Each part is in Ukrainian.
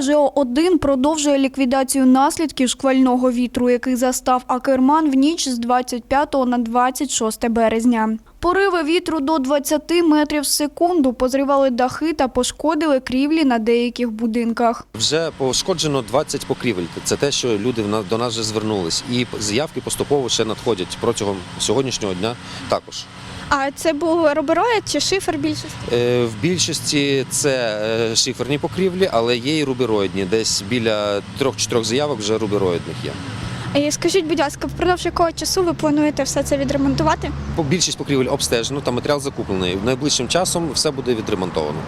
ЖО-1 продовжує ліквідацію наслідків шквального вітру, який застав Акерман в ніч з 25 на 26 березня. Пориви вітру до 20 метрів в секунду позривали дахи та пошкодили крівлі на деяких будинках. Вже пошкоджено 20 покрівель. Це те, що люди до нас вже звернулись. І заявки поступово ще надходять протягом сьогоднішнього дня також. А це був рубероїд чи шифер більшості? Е, В більшості це е, шиферні покрівлі, але є і рубероїдні. Десь біля трьох-чотирьох заявок вже рубероїдних є. І скажіть, будь ласка, впродовж якого часу ви плануєте все це відремонтувати? Більшість покрівель обстежено та матеріал закуплений. Найближчим часом все буде відремонтовано.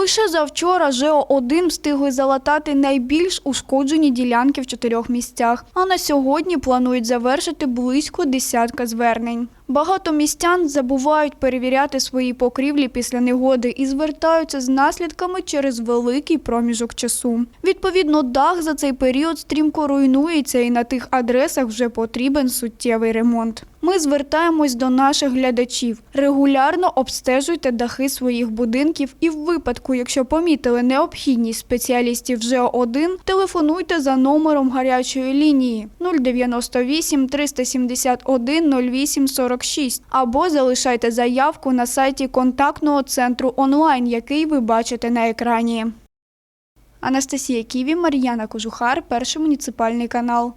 Лише завчора ЖО-1 встигли залатати найбільш ушкоджені ділянки в чотирьох місцях, а на сьогодні планують завершити близько десятка звернень. Багато містян забувають перевіряти свої покрівлі після негоди і звертаються з наслідками через великий проміжок часу. Відповідно, дах за цей період стрімко руйнується і на тих адресах вже потрібен суттєвий ремонт. Ми звертаємось до наших глядачів. Регулярно обстежуйте дахи своїх будинків і в випадку, якщо помітили необхідність спеціалістів ЖО1, телефонуйте за номером гарячої лінії 098 371 08 46 або залишайте заявку на сайті контактного центру онлайн, який ви бачите на екрані. Анастасія Ківі, Мар'яна Кожухар, перший муніципальний канал.